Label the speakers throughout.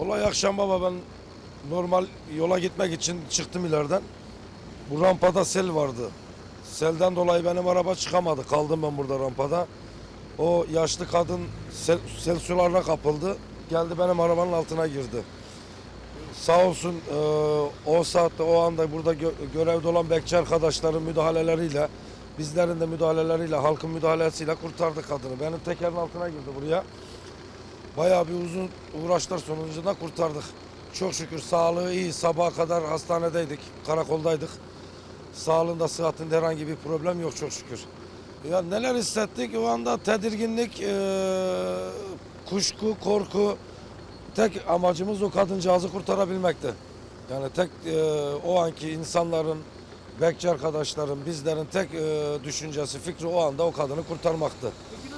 Speaker 1: Olay akşam baba ben normal yola gitmek için çıktım ileriden. Bu rampada sel vardı. Selden dolayı benim araba çıkamadı. Kaldım ben burada rampada. O yaşlı kadın sel, sel sularına kapıldı. Geldi benim arabanın altına girdi. Sağ olsun e, o saatte o anda burada gö- görevde olan bekçi arkadaşların müdahaleleriyle bizlerin de müdahaleleriyle halkın müdahalesiyle kurtardık kadını. Benim tekerin altına girdi buraya. Bayağı bir uzun uğraşlar sonucunda kurtardık. Çok şükür sağlığı iyi. Sabaha kadar hastanedeydik, karakoldaydık. Sağlığında, sıhhatinde herhangi bir problem yok çok şükür. Ya neler hissettik? O anda tedirginlik, eee, kuşku, korku. Tek amacımız o kadıncağızı kurtarabilmekti. Yani tek eee, o anki insanların, bekçi arkadaşların, bizlerin tek eee, düşüncesi, fikri o anda o kadını kurtarmaktı.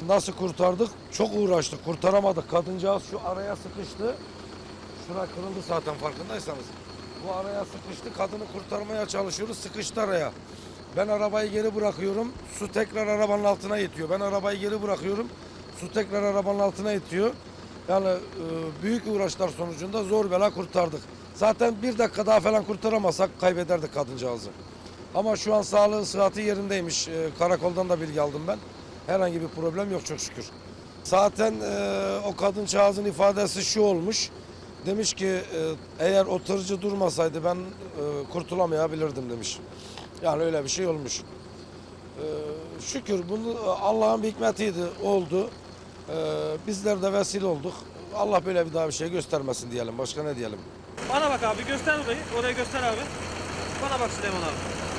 Speaker 1: Nasıl kurtardık? Çok uğraştık, kurtaramadık. Kadıncağız şu araya sıkıştı. Şura kırıldı zaten farkındaysanız. Bu araya sıkıştı, kadını kurtarmaya çalışıyoruz, sıkıştı araya. Ben arabayı geri bırakıyorum, su tekrar arabanın altına yetiyor. Ben arabayı geri bırakıyorum, su tekrar arabanın altına yetiyor. Yani e, büyük uğraşlar sonucunda zor bela kurtardık. Zaten bir dakika daha falan kurtaramasak kaybederdik kadıncağızı. Ama şu an sağlığı, sıhhati yerindeymiş. E, karakoldan da bilgi aldım ben. Herhangi bir problem yok çok şükür. Zaten e, o kadıncağızın ifadesi şu olmuş. Demiş ki e, eğer o tırcı durmasaydı ben e, kurtulamayabilirdim demiş. Yani öyle bir şey olmuş. E, şükür bunu Allah'ın bir hikmetiydi oldu. E, bizler de vesile olduk. Allah böyle bir daha bir şey göstermesin diyelim. Başka ne diyelim?
Speaker 2: Bana bak abi göster orayı. Oraya göster abi. Bana bak Süleyman abi.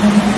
Speaker 2: Thank you.